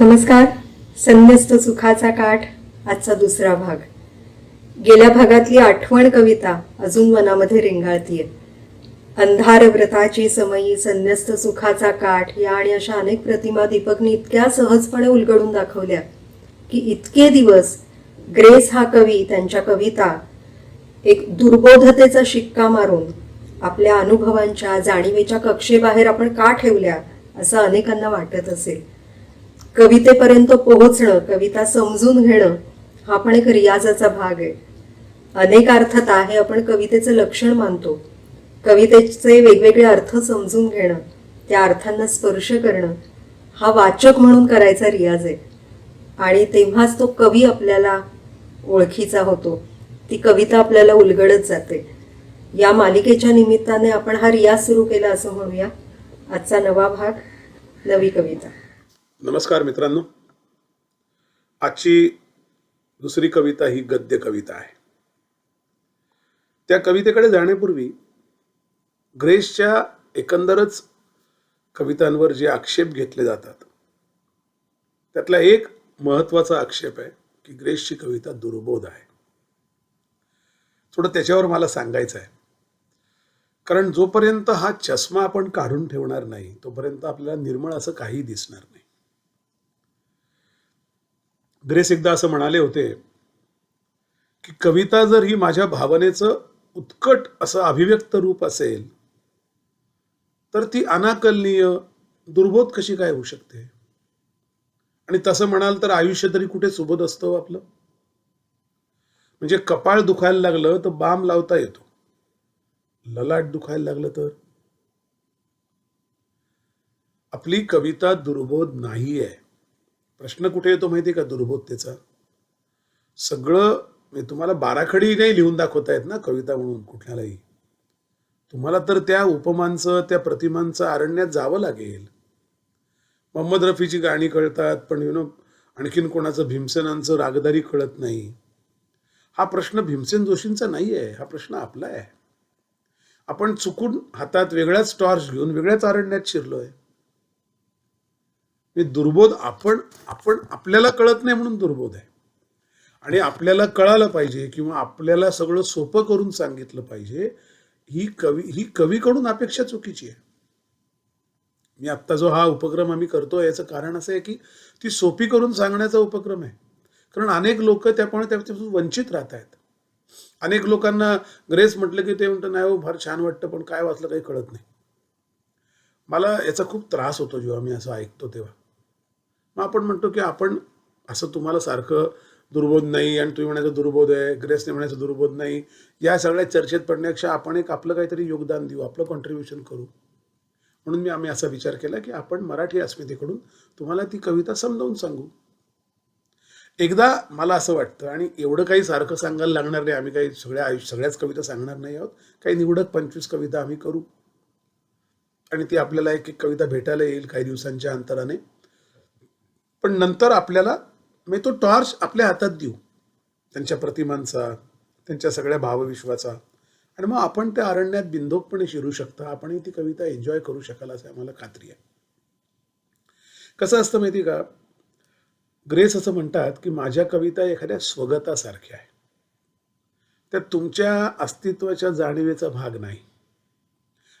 नमस्कार. संन्यस्त सुखाचा काठ आजचा दुसरा भाग. गेल्या भागातली आठवण कविता अजून मनामध्ये रेंगाळतीये. अंधार व्रताची समयी संन्यस्त सुखाचा काठ या आणि अशा अनेक प्रतिमा दीपकने इतक्या सहजपणे उलगडून दाखवल्या की इतके दिवस ग्रेस हा कवी त्यांच्या कविता एक दुर्बोधतेचा शिक्का मारून आपल्या अनुभवांच्या जाणीवेच्या कक्षेबाहेर आपण का ठेवल्या असं अनेकांना वाटत असेल. कवितेपर्यंत पोहोचणं कविता समजून घेणं हा पण एक रियाजाचा भाग आहे. अनेक अर्थता हे आपण कवितेचं लक्षण मानतो. कवितेचे वेगवेगळे अर्थ समजून घेणं त्या अर्थांना स्पर्श करणं हा वाचक म्हणून करायचा रियाज आहे. आणि तेव्हाच तो कवी आपल्याला ओळखीचा होतो. ती कविता आपल्याला उलगडत जाते. या मालिकेच्या निमित्ताने आपण हा रियाज सुरू केला असं म्हणूया. आजचा नवा भाग नवी कविता. नमस्कार मित्रांनो. आजची दुसरी कविता ही गद्य कविता आहे. त्या कवितेकडे जाण्यापूर्वी ग्रेसच्या एकंदरच कवितांवर जे आक्षेप घेतले जातात त्यातला एक महत्त्वाचा आक्षेप आहे की ग्रेसची कविता दुर्बोध आहे. थोडं त्याच्यावर मला सांगायचं आहे. कारण जोपर्यंत हा चष्मा आपण काढून ठेवणार नाही तोपर्यंत आपल्याला निर्मळ असं काही दिसणार नाही. ग्रेस एकदा असं म्हणाले होते की कविता जर ही माझ्या भावनेचं उत्कट असं अभिव्यक्त रूप असेल तर ती अनाकलनीय दुर्बोध कशी काय होऊ शकते? आणि तसं म्हणाल तर आयुष्य तरी कुठे सुबोध असतं आपलं? म्हणजे कपाळ दुखायला लागलं तर बाम लावता येतो. ललाट दुखायला लागलं तर. आपली कविता दुर्बोध नाही आहे प्रश्न कुठे येतो माहिती का? दुर्बोधतेचा. सगळं म्हणजे तुम्हाला बाराखडी नाही लिहून दाखवता येत ना कविता म्हणून कुठल्यालाही. तुम्हाला तर त्या उपमांचं त्या प्रतिमांचं अरण्यात जावं लागेल. मोहम्मद रफीची गाणी कळतात पण यु नो आणखीन कोणाचं भीमसेनांचं रागदारी कळत नाही. हा प्रश्न भीमसेन जोशींचा नाही आहे हा प्रश्न आपला आहे आपण चुकून हातात वेगळ्याच टॉर्च घेऊन वेगळ्याच अरण्यात शिरलोय. मी दुर्बोध आपण आपण आपल्याला कळत नाही म्हणून दुर्बोध आहे. आणि आपल्याला कळालं पाहिजे किंवा आपल्याला सगळं सोपं करून सांगितलं पाहिजे ही कवी ही कवीकडून अपेक्षा चुकीची आहे. मी आत्ता जो हा उपक्रम आम्ही करतो याचं कारण असं आहे की ती सोपी करून सांगण्याचा उपक्रम आहे. कारण अनेक लोक त्यामुळे त्यापासून वंचित राहत आहेत. अनेक लोकांना ग्रेस म्हटलं की ते म्हणतं नाही हो फार छान वाटतं पण काय वाचलं काही कळत नाही. मला याचा खूप त्रास होतो जेव्हा मी असं ऐकतो तेव्हा. मग आपण म्हणतो की आपण असं तुम्हाला सारखं दुर्बोध नाही आणि तुम्ही म्हणायचं दुर्बोध आहे ग्रेसने म्हणायचं दुर्बोध नाही या सगळ्या चर्चेत पडण्यापेक्षा आपण एक आपलं काहीतरी योगदान देऊ आपलं कॉन्ट्रीब्युशन करू. म्हणून मी आम्ही असा विचार केला की आपण मराठी अस्मितेकडून तुम्हाला ती कविता समजावून सांगू. एकदा मला असं वाटतं आणि एवढं काही सारखं सांगायला लागणार नाही आम्ही काही सगळ्या आयुष्य सगळ्याच कविता सांगणार नाही आहोत काही निवडक पंचवीस कविता आम्ही करू. आणि ती आपल्याला एक एक कविता भेटायला येईल काही दिवसांच्या अंतराने. पण नंतर आपल्याला मी तो टॉर्च आपल्या हातात देऊ. त्यांच्या प्रतिमांचा त्यांच्या सगळ्या भावविश्वाचा. आणि मग आपण त्या अरण्यात बिंदोकपणे शिरू शकता. आपणही ती कविता एन्जॉय करू शकाल असं आम्हाला खात्री आहे. कसं असतं माहिती का? ग्रेस असं म्हणतात की माझ्या कविता एखाद्या स्वगतासारख्या आहे त्या तुमच्या अस्तित्वाच्या जाणीवेचा भाग नाही.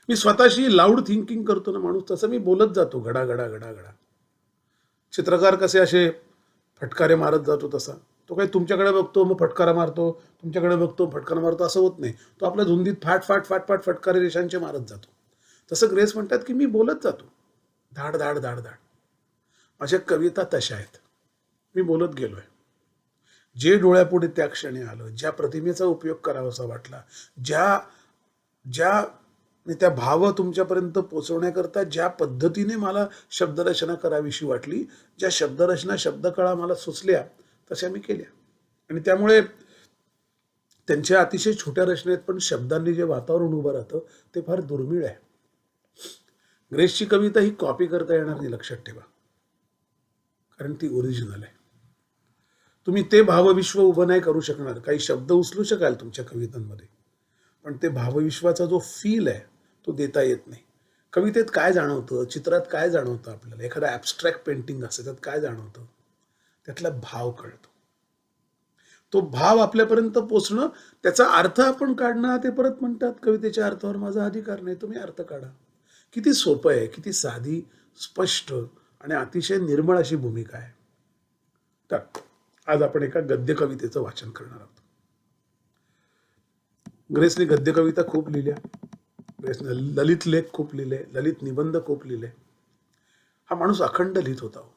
मी स्वतःशी लाऊड थिंकिंग करतो ना माणूस तसं मी बोलत जातो घडा घडा घडा घडा चित्रकार कसे असे फटकारे मारत जातो तसा. तो काही तुमच्याकडे बघतो मग फटकारा मारतो तुमच्याकडे बघतो फटकारा मारतो असं होत नाही. तो आपल्या धुंदीत फाट फाट फाट फाट फटकारे रेषांचे मारत जातो. तसं ग्रेस म्हणतात की मी बोलत जातो. धाड धाड धाड धाड. माझ्या कविता तशा आहेत. मी बोलत गेलोय. जे डोळ्यापुढे त्या क्षणी आलं ज्या प्रतिमेचा उपयोग करावासा वाटला ज्या ज्या त्या भाव तुमच्यापर्यंत पोचवण्याकरता ज्या पद्धतीने मला शब्दरचना करावीशी वाटली ज्या शब्दरचना शब्दकळा मला सुचल्या तशा मी केल्या. आणि त्यामुळे त्यांच्या अतिशय छोट्या रचनेत पण शब्दांनी जे वातावरण उभं राहतं ते फार दुर्मिळ आहे. ग्रेसची कविता ही कॉपी करता येणार नाही लक्षात ठेवा. कारण ती ओरिजिनल आहे. तुम्ही ते भावविश्व उभं नाही करू शकणार. काही शब्द उचलू शकाल तुमच्या कवितांमध्ये. पण ते भावविश्वाचा जो फील आहे तो देता येत नाही. कवितेत काय जाणवतं? चित्रात काय जाणवतं आपल्याला? एखादं ॲबस्ट्रॅक्ट पेंटिंग असतं त्यात काय जाणवतं? त्यातला भाव कळतो. तो भाव आपल्यापर्यंत पोचणं त्याचा अर्थ आपण काढणं ते परत म्हणतात कवितेच्या अर्थावर माझा अधिकार नाही तुम्ही अर्थ काढा. किती सोपं आहे किती साधी स्पष्ट आणि अतिशय निर्मळ अशी भूमिका आहे. तर आज आपण एका गद्य कवितेचं वाचन करणार आहोत. ग्रेसने गद्य कविता खूप लिहिल्या. ग्रेसने ललित लेख खूप लिहिले ललित निबंध खूप लिहिले. हा माणूस अखंड लिहित होता हो.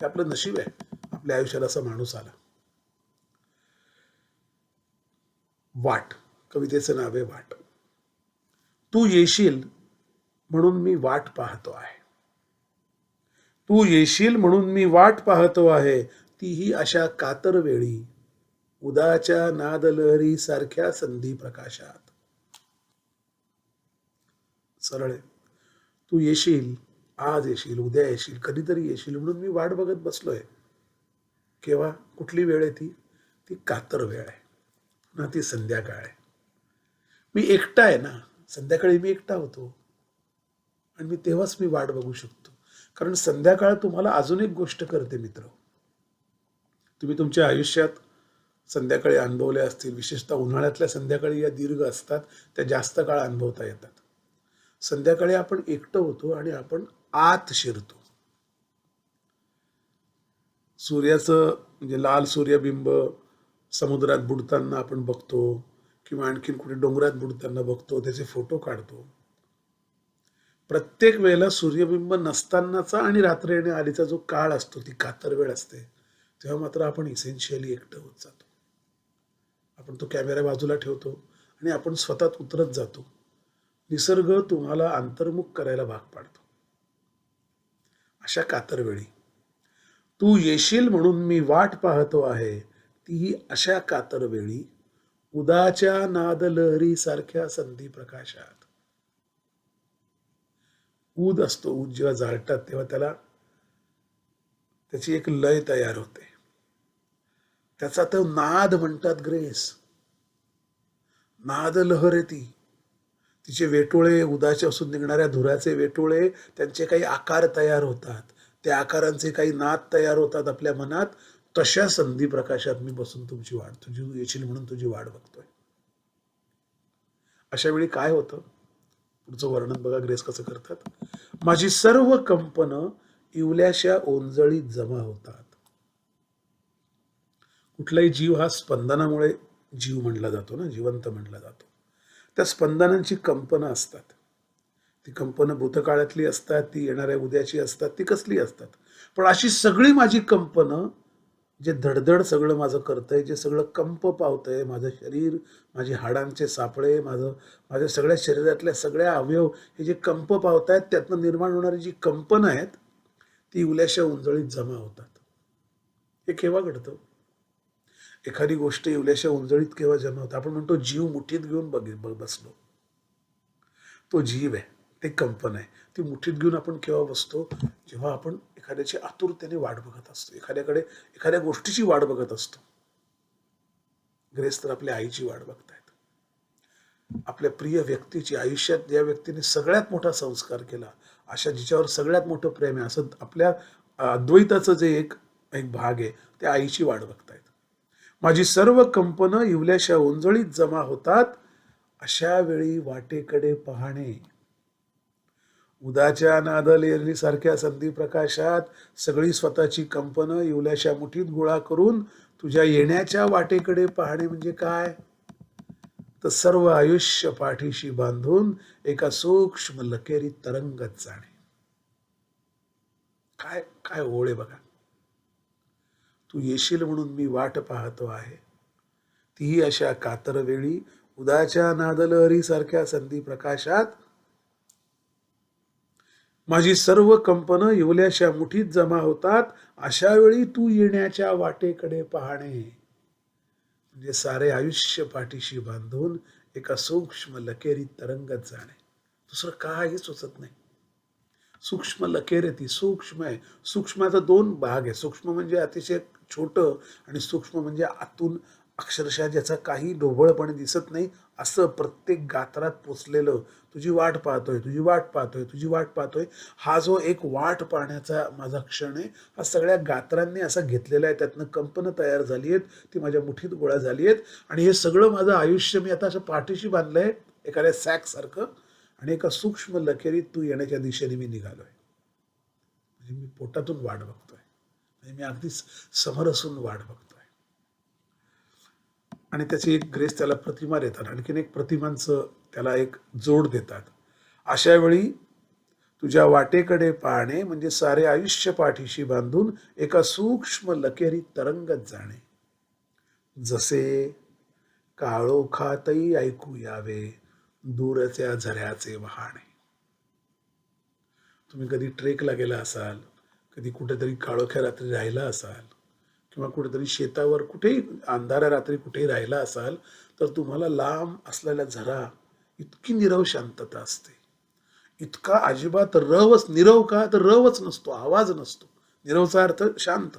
ते आपलं नशीब आहे. आपल्या आयुष्याला असा माणूस आला. वाट. कवितेचं नाव आहे वाट. तू येशील म्हणून मी वाट पाहतो आहे. तू येशील म्हणून मी वाट पाहतो आहे. तीही अशा कातर वेळी उदाच्या नादलहरी सारख्या संधी प्रकाशात. सरळ आहे. तू येशील आज येशील उद्या येशील कधीतरी येशील म्हणून मी वाट बघत बसलोय. केव्हा? कुठली वेळ आहे ती? ती कातर वेळ आहे. ना ती संध्याकाळ आहे. मी एकटा आहे ना संध्याकाळी मी एकटा होतो. आणि मी तेव्हाच मी वाट बघू शकतो. कारण संध्याकाळ तुम्हाला अजून एक गोष्ट करते मित्र. तुम्ही तुमच्या आयुष्यात संध्याकाळी अनुभवल्या असतील. विशेषतः उन्हाळ्यातल्या संध्याकाळी या दीर्घ असतात त्या जास्त काळ अनुभवता येतात. संध्याकाळी आपण एकटं होतो आणि आपण आत शिरतो. सूर्याचं म्हणजे लाल सूर्यबिंब समुद्रात बुडताना आपण बघतो किंवा आणखीन कुठे डोंगरात बुडताना बघतो त्याचे फोटो काढतो. प्रत्येक वेळेला सूर्यबिंब नसतानाचा आणि रात्र येणे आलीचा जो काळ असतो ती कातर वेळ असते. तेव्हा मात्र आपण इसेन्शियली एकटं होत जातो. आपण तो कॅमेरा बाजूला ठेवतो आणि आपण स्वतःत उतरत जातो. निसर्ग तुम्हाला अंतर्मुख करायला भाग पाडतो. अशा कातर वेळी तू येशील म्हणून मी वाट पाहतो आहे ती अशा कातर वेळी उदाच्या नाद लहरी सारख्या संधी प्रकाशात. ऊद असतो ऊद जेव्हा जाळतात तेव्हा त्याला त्याची एक लय तयार होते. त्याचा तर नाद म्हणतात ग्रेस. नाद लहर आहे ती. तिचे वेटोळे उदाचे असून निघणाऱ्या धुराचे वेटोळे त्यांचे काही आकार तयार होतात. त्या आकारांचे काही नाद तयार होतात आपल्या मनात. तशा संधी प्रकाशात मी बसून तुमची वाट तुझी येशील म्हणून तुझी वाट बघतोय. अशा वेळी काय होतं? पुढचं वर्णन बघा ग्रेस कसं करतात. माझी सर्व कंपनं इवल्याशा ओंजळीत जमा होतात. कुठलाही जीव हा स्पंदनामुळे जीव म्हणला जातो ना जिवंत म्हणला जातो. त्या स्पंदनांची कंपनं असतात. ती कंपनं भूतकाळातली असतात ती येणाऱ्या उद्याची असतात ती कसली असतात. पण अशी सगळी माझी कंपनं जे धडधड सगळं माझं करतंय जे सगळं कंप पावतंय माझं शरीर माझी हाडांचे सापळे माझं माझ्या सगळ्या शरीरातल्या सगळ्या अवयव हे जे कंप पावत आहेत त्यातनं निर्माण होणारी जी कंपनं आहेत ती उल्याशा उंजळीत जमा होतात. हे केव्हा घडतं? एखादी गोष्ट येवल्याशा उंजळीत केव्हा जमा होतं? आपण म्हणतो जीव मुठीत घेऊन बघ बसलो. तो जीव आहे ते कंपन आहे. ती मुठीत घेऊन आपण केव्हा बसतो? जेव्हा आपण एखाद्याची आतुरतेने वाट बघत असतो. एखाद्याकडे एखाद्या गोष्टीची वाट बघत असतो. ग्रेस तर आपल्या आईची वाट बघतायत. आपल्या प्रिय व्यक्तीची आयुष्यात ज्या व्यक्तीने सगळ्यात मोठा संस्कार केला अशा जिच्यावर सगळ्यात मोठं प्रेम आहे असं आपल्या अद्वैताचं जे एक एक भाग आहे त्या आईची वाट बघतायत. माझी सर्व कंपनं इवल्याशा उंजळीत जमा होतात अशा वेळी वाटेकडे पाहणे. उदाच्या नादलेरणी सारख्या संधी प्रकाशात सगळी स्वतःची कंपनं इवल्याशा मुठीत गोळा करून तुझ्या येण्याच्या वाटेकडे पाहणे म्हणजे काय? तर सर्व आयुष्य पाठीशी बांधून एका सूक्ष्म लकेरी तरंगत जाणे. काय काय ओळे बघा. तू येशील म्हणून मी वाट पाहतो आहे. तीही अशा कातरवेळी उदाच्या नादलहरी सारख्या संधी प्रकाशात माझी सर्व कंपनं येवल्याशा मुठीत जमा होतात अशा वेळी तू येण्याच्या वाटेकडे पाहणे. म्हणजे सारे आयुष्य पाठीशी बांधून एका सूक्ष्म लकेरीत तरंगत जाणे. दुसरं काही सुचत नाही. सूक्ष्म लकेर ती सूक्ष्म आहे. सूक्ष्माचा दोन भाग आहे. सूक्ष्म म्हणजे अतिशय छोटं आणि सूक्ष्म म्हणजे आतून अक्षरशः ज्याचा काही ढोबळपणे दिसत नाही असं प्रत्येक गात्रात पोचलेलं तुझी वाट पाहतोय तुझी वाट पाहतोय तुझी वाट पाहतोय हा जो एक वाट पाहण्याचा माझा क्षण आहे हा सगळ्या गात्रांनी असा घेतलेला आहे त्यातनं कंपनं तयार झाली आहेत ती माझ्या मुठीत गोळा झाली आहेत आणि हे सगळं माझं आयुष्य मी आता असं पाठीशी बांधलं आहे एखाद्या सॅकसारखं आणि एका सूक्ष्म लखेरीत तू येण्याच्या दिशेने मी निघालो आहे म्हणजे मी पोटातून वाट बघतो मी अगदी समर असून वाट बघतोय. आणि त्याची एक ग्रेस त्याला प्रतिमा देतात. आणखीन एक प्रतिमांचं त्याला एक जोड देतात. अशा वेळी तुझ्या वाटेकडे पाहणे म्हणजे सारे आयुष्य पाठीशी बांधून एका सूक्ष्म लकेरी तरंगत जाणे. जसे काळोखातही ऐकू यावे दूरच्या झऱ्याचे वाहणे. तुम्ही कधी ट्रेकला गेला असाल? कधी कुठेतरी काळोख्या रात्री राहिला असाल किंवा कुठेतरी शेतावर कुठेही अंधाऱ्या रात्री कुठेही राहिला असाल तर तुम्हाला लांब असलेला झरा इतकी निरव शांतता असते. इतका अजिबात रवच निरव का तर रवच नसतो आवाज नसतो. निरवचा अर्थ शांत.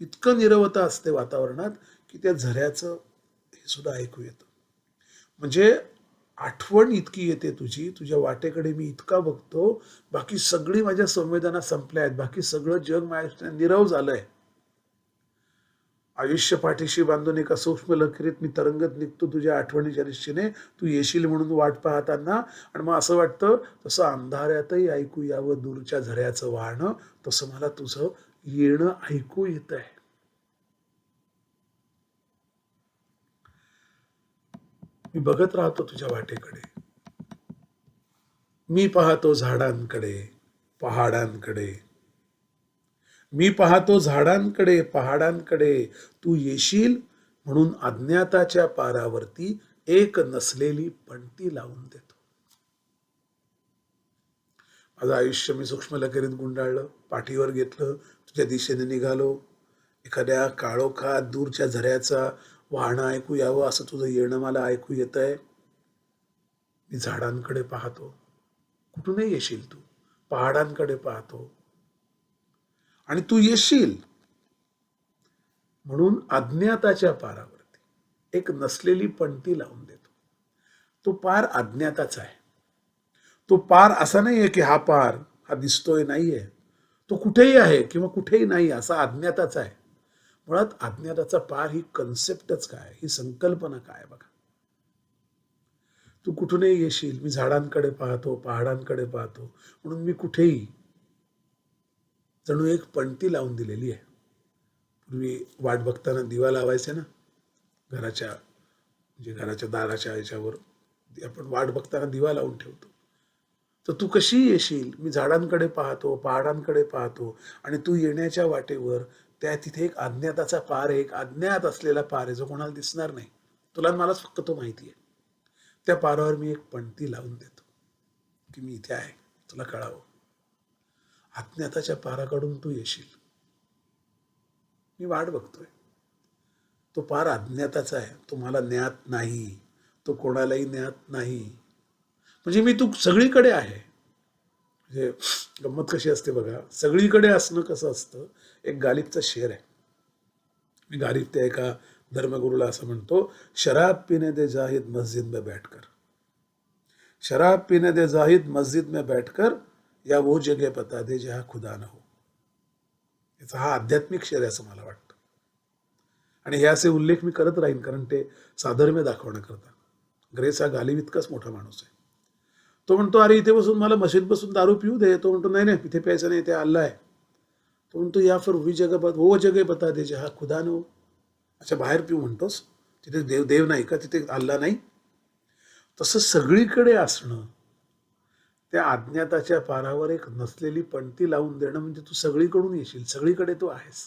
इतकं निरवता असते वातावरणात की त्या झऱ्याचं हे सुद्धा ऐकू येतं. म्हणजे आठवण इतकी येते तुझी तुझ्या वाटेकडे मी इतका बघतो. बाकी सगळी माझ्या संवेदना संपल्या आहेत. बाकी सगळं जग माझ्या निरव झालंय. आयुष्य पाठीशी बांधून एका सूक्ष्म लकीरीत मी तरंगत निघतो तुझ्या आठवणीच्या दिशेने तू येशील म्हणून वाट पाहताना. आणि मग असं वाटतं तसं अंधाऱ्यातही ऐकू यावं दूरच्या झऱ्याचं वाहणं. तसं मला तुझं येणं ऐकू येत आहे मी बघत राहतो तुझ्या वाटेकडे. मी पाहतो झाडांकडे पहाडांकडे. मी पाहतो झाडांकडे पहाडांकडे. तू येशील म्हणून अज्ञाताच्या पारावरती एक नसलेली पणती लावून देतो. माझं आयुष्य मी सूक्ष्म लकेरीत गुंडाळलं पाठीवर घेतलं तुझ्या दिशेने निघालो. एखाद्या काळोखात दूरच्या झऱ्याचा वाहणं ऐकू यावं असं तुझं येणं मला ऐकू येत आहे मी झाडांकडे पाहतो. कुठूनही येशील तू? पहाडांकडे पाहतो. आणि तू येशील. म्हणून अज्ञाताच्या पारावरती एक नसलेली पणती लावून देतो. तो पार अज्ञाताचा आहे. तो पार असा नाही आहे की हा पार हा दिसतोय नाहीये. तो कुठेही आहे किंवा कुठेही नाही असा अज्ञाताचा आहे. मुळात अज्ञाताचा पार ही कन्सेप्टच काय? ही संकल्पना काय बघा? तू कुठूनही येशील मी झाडांकडे पाहतो पहाडांकडे पाहतो म्हणून मी कुठेही जणू एक पणती लावून दिलेली आहे. पूर्वी वाट बघताना दिवा लावायचे ना? घराच्या म्हणजे घराच्या दाराच्या याच्यावर आपण वाट बघताना दिवा लावून ठेवतो. तर तू कशी येशील मी झाडांकडे पाहतो पहाडांकडे पाहतो आणि तू येण्याच्या वाटेवर त्या तिथे एक अज्ञाताचा पार आहे एक अज्ञात असलेला पार आहे जो कोणाला दिसणार नाही. तुला मलाच फक्त तो माहिती आहे. त्या पारावर मी एक पणती लावून देतो की मी इथे आहे तुला कळावं. अज्ञाताच्या पाराकडून तू येशील. मी वाट बघतोय. तो पार अज्ञाताचा आहे तो मला ज्ञात नाही तो कोणालाही ज्ञात नाही. म्हणजे मी तू सगळीकडे आहे. म्हणजे गंमत कशी असते बघा सगळीकडे असणं कसं असतं एक गालिबचा शेर आहे. मी गालिब त्या एका धर्मगुरूला असं म्हणतो शराब पिने दे जाहिद मस्जिद में बैठकर शराब पीने दे जाहिद मस्जिद में बैठकर या वो जगह पता दे जहा खुदा न हो. याचा हा आध्यात्मिक शेर आहे असं मला वाटतं. आणि हे असे उल्लेख मी करत राहीन कारण ते साधर्म्य दाखवण्याकरता. ग्रेस हा गालिब इतकाच मोठा माणूस आहे. तो म्हणतो अरे इथे बसून मला मशीद बसून दारू पिऊ दे. तो म्हणतो नाही नाही इथे प्यायचं नाही ते अल्ला आहे. परंतु या फिर वी जगह बत वो जगह बता दे जहा खुदा न हो अच्छा बाहेर पिऊ म्हणतोस तिथे देव देव नाही का तिथे अल्ला नाही। तसं सगळीकडे असणं त्या अज्ञाताच्या पारावर एक नसलेली पणती लावून देणं म्हणजे तू सगळीकडून येशील सगळीकडे तू आहेस।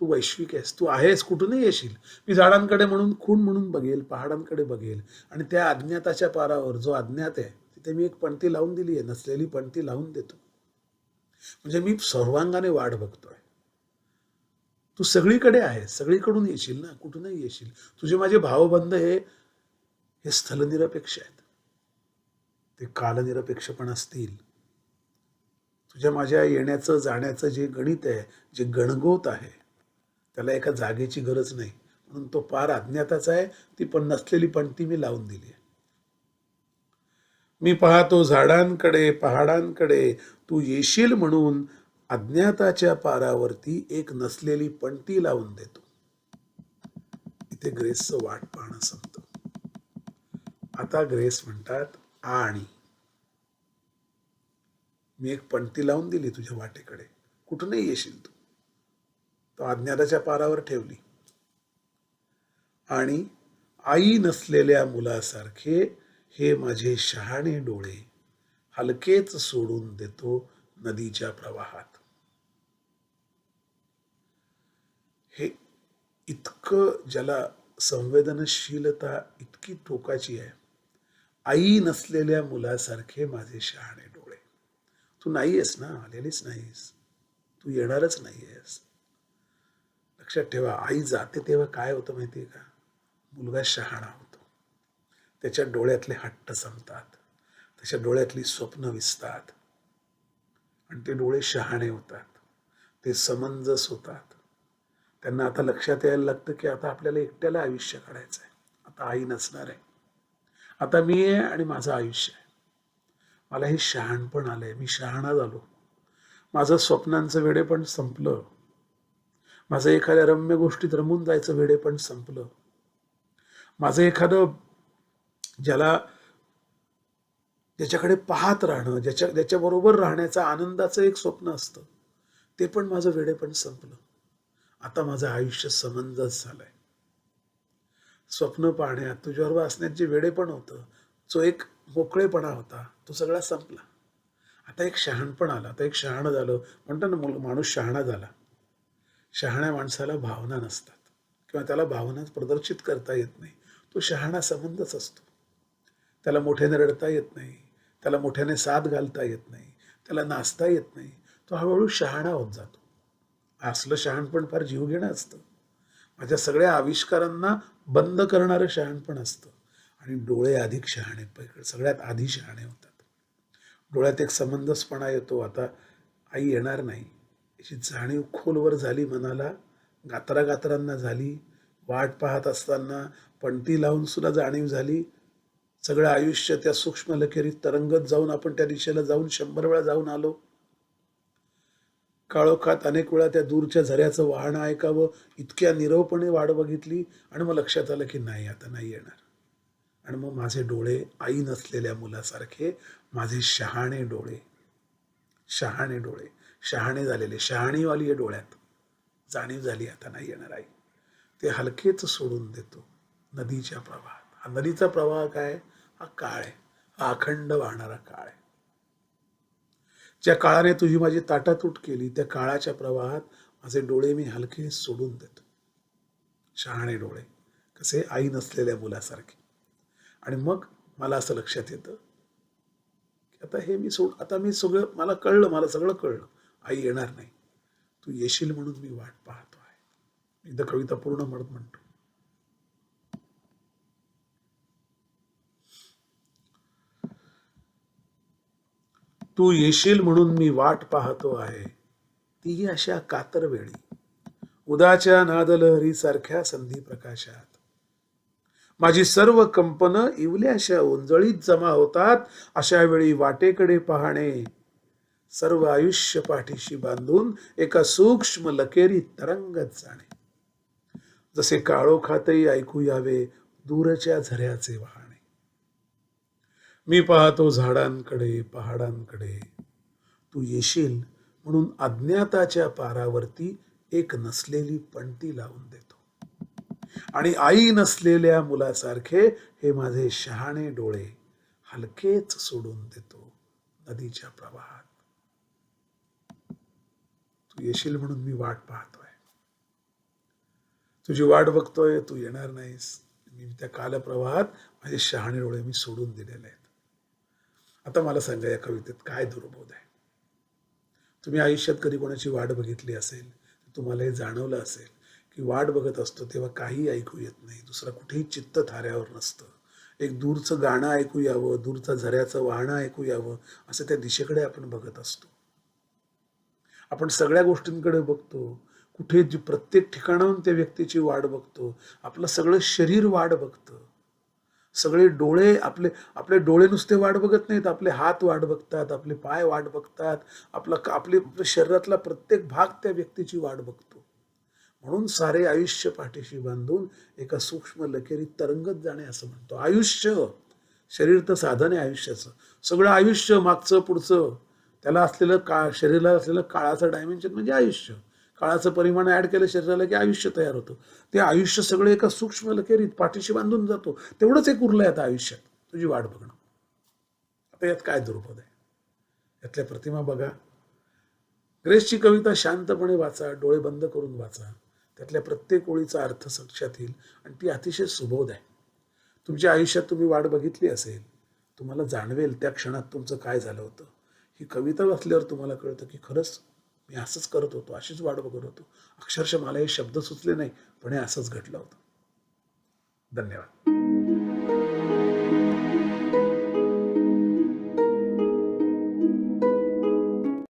तू वैश्विक आहेस तू आहेस कुठूनही येशील। मी झाडांकडे म्हणून खूण म्हणून बघेल पहाडांकडे बघेल आणि त्या अज्ञाताच्या पारावर जो अज्ञात आहे तिथे मी एक पणती लावून दिली आहे नसलेली पणती लावून देतो। म्हणजे मी सर्वांगाने वाट बघतोय. तू सगळीकडे आहे सगळीकडून येशील ना? कुठूनही येशील. तुझे माझे भावबंध हे हे स्थलनिरपेक्ष आहेत. ते कालनिरपेक्ष पण असतील. तुझ्या माझ्या येण्याचं जाण्याचं जे गणित आहे जे गणगोत आहे त्याला एका जागेची गरज नाही. म्हणून तो पार अज्ञाताचा आहे. ती पण नसलेली पण ती मी लावून दिली आहे. मी पाहतो झाडांकडे पहाडांकडे. तू येशील म्हणून अज्ञाताच्या पारावरती एक नसलेली पणती लावून देतो. इथे ग्रेसचं वाट पाहणं संपत. आता ग्रेस म्हणतात आणि. मी एक पणती लावून दिली तुझ्या वाटेकडे. कुठूनही येशील तू. तो अज्ञाताच्या पारावर ठेवली. आणि आई नसलेल्या मुलासारखे हे माझे शहाणे डोळे हलकेच सोडून देतो नदीच्या प्रवाहात. हे इतकं ज्याला संवेदनशीलता इतकी टोकाची आहे. आई नसलेल्या मुलासारखे माझे शहाणे डोळे. तू नाही आहेस ना? आलेलीच नाहीस. तू येणारच नाही आहेस लक्षात ठेवा आई जाते तेव्हा काय होतं माहिती आहे का? मुलगा शहाणा त्याच्या डोळ्यातले हट्ट संपतात. त्याच्या डोळ्यातली स्वप्न विसतात. आणि ते डोळे शहाणे होतात. ते समंजस होतात. त्यांना आता लक्षात यायला लागतं की आता आपल्याला एकट्याला आयुष्य काढायचं आहे आता आई नसणार आहे. आता मी आहे आणि माझं आयुष्य आहे. मला हे शहाणपण आहे मी शहाणा झालो. माझं स्वप्नांचं वेडेपण संपलं. माझं एखाद्या रम्य गोष्टीत रमून जायचं वेडेपण संपलं. माझं एखादं ज्याला ज्याच्याकडे पाहत राहणं ज्याच्या ज्याच्याबरोबर राहण्याचं आनंदाचं एक स्वप्न असतं ते पण माझं वेडेपण संपलं. आता माझं आयुष्य समंजस झालंय. स्वप्न पाहण्यात तुझ्यावर असण्यात जे वेडेपण होतं जो एक मोकळेपणा होता तो सगळा संपला. आता एक शहाणपण आला आता एक शहाणं झालं. म्हणतो ना मुल- माणूस शहाणा झाला. शहाण्या माणसाला भावना नसतात. किंवा त्याला भावना प्रदर्शित करता येत नाही. तो शहाणा संबंधच असतो. त्याला मोठ्याने रडता येत नाही त्याला मोठ्याने साथ घालता येत नाही त्याला नाचता येत नाही. तो हळूहळू शहाणा होत जातो. असलं शहाणपण फार जीवघेणं असतं. माझ्या सगळ्या आविष्कारांना बंद करणारं शहाणपण असतं. आणि डोळे अधिक शहाणे सगळ्यात आधी शहाणे होतात. डोळ्यात एक समंजसपणा येतो. आता आई येणार नाही. याची जाणीव खोलवर झाली मनाला. गात्रा गात्रांना झाली. वाट पाहत असताना पणती लावून सुद्धा जाणीव झाली. सगळं आयुष्य त्या सूक्ष्म लखेरीत तरंगत जाऊन आपण त्या दिशेला जाऊन शंभर वेळा जाऊन आलो. काळोखात अनेक वेळा त्या दूरच्या झऱ्याचं वाहन ऐकावं इतक्या निरवपणे वाट बघितली आणि मग लक्षात आलं की नाही आता नाही येणार. आणि मग माझे डोळे आई नसलेल्या मुलासारखे माझे शहाणे डोळे शहाणे डोळे शहाणे झालेले शहाणीवाली आहे डोळ्यात जाणीव झाली आता नाही येणार आई. ते हलकेच सोडून देतो नदीच्या प्रवाहात. हा नदीचा प्रवाह काय? हा काळ आहे. हा अखंड वाहणारा काळ आहे. ज्या काळाने तुझी माझी ताटातूट केली त्या काळाच्या प्रवाहात माझे डोळे मी हलके सोडून देतो. शहाणे डोळे. कसे? आई नसलेल्या मुलासारखे. आणि मग मला असं लक्षात येतं की आता हे मी सोड आता मी सगळं मला कळलं मला सगळं कळलं. आई येणार नाही. तू येशील म्हणून मी वाट पाहतो आहे. एकदा कविता पूर्ण म्हणत म्हणतो. तू येशील म्हणून मी वाट पाहतो आहे. तीही अशा कातर वेळी. उदाच्या नादलहरीसारख्या संधी प्रकाशात. माझी सर्व कंपन इवल्याशा उंजळीत जमा होतात अशा वेळी वाटेकडे पाहणे. सर्व आयुष्य पाठीशी बांधून एका सूक्ष्म लकेरीत तरंगत जाणे. जसे काळोखातही ऐकू यावे दूरच्या झऱ्याचे वाहन मी पाहतो झाडांकडे पहाडांकडे. तू येशील म्हणून अज्ञाताच्या पारावरती एक नसलेली पणती लावून देतो. आणि आई नसलेल्या मुलासारखे हे माझे शहाणे डोळे हलकेच सोडून देतो नदीच्या प्रवाहात. तू येशील म्हणून मी वाट पाहतोय. तुझी वाट बघतोय तू येणार नाहीस. मी त्या कालप्रवाहात माझे शहाणे डोळे मी सोडून दिलेले आहेत. आता मला सांगा या कवितेत काय दुर्बोध आहे? तुम्ही आयुष्यात कधी कोणाची वाट बघितली असेल तुम्हाला हे जाणवलं असेल की वाट बघत असतो तेव्हा काही ऐकू येत नाही दुसरं कुठेही चित्त थाऱ्यावर नसतं. एक दूरचं गाणं ऐकू यावं दूरचं झऱ्याचं वाहणं ऐकू यावं असं त्या दिशेकडे आपण बघत असतो. आपण सगळ्या गोष्टींकडे बघतो कुठे जी प्रत्येक ठिकाणाहून त्या व्यक्तीची वाट बघतो आपलं सगळं शरीर वाट बघतं. सगळे डोळे आपले आपले डोळे नुसते वाट बघत नाहीत. आपले हात वाट बघतात आपले पाय वाट बघतात. आपला आपले शरीरातला प्रत्येक भाग त्या व्यक्तीची वाट बघतो. म्हणून सारे आयुष्य पाठीशी बांधून एका सूक्ष्म लकेरीत तरंगत जाणे असं म्हणतो. आयुष्य शरीर तर साधन आहे आयुष्याचं. सगळं आयुष्य मागचं पुढचं त्याला असलेलं का शरीराला असलेलं काळाचं डायमेन्शन म्हणजे आयुष्य. काळाचं परिमाण ॲड केलं शरीराला की आयुष्य तयार होतं. ते आयुष्य सगळं एका सूक्ष्म लकेरीत पाठीशी बांधून जातो. तेवढंच एक उरलं आहे आता आयुष्यात. तुझी वाट बघणं. आता यात काय दुर्बोध आहे? यातल्या प्रतिमा बघा. ग्रेसची कविता शांतपणे वाचा डोळे बंद करून वाचा. त्यातल्या प्रत्येक ओळीचा अर्थ लक्षात येईल आणि ती अतिशय सुबोध आहे. तुमच्या आयुष्यात तुम्ही वाट बघितली असेल तुम्हाला जाणवेल त्या क्षणात तुमचं काय झालं होतं. ही कविता वाचल्यावर तुम्हाला कळतं की खरंच मी असंच करत होतो अशीच वाट बघत होतो. अक्षरशः मला हे शब्द सुचले नाही पण हे असंच घडलं होतं. धन्यवाद.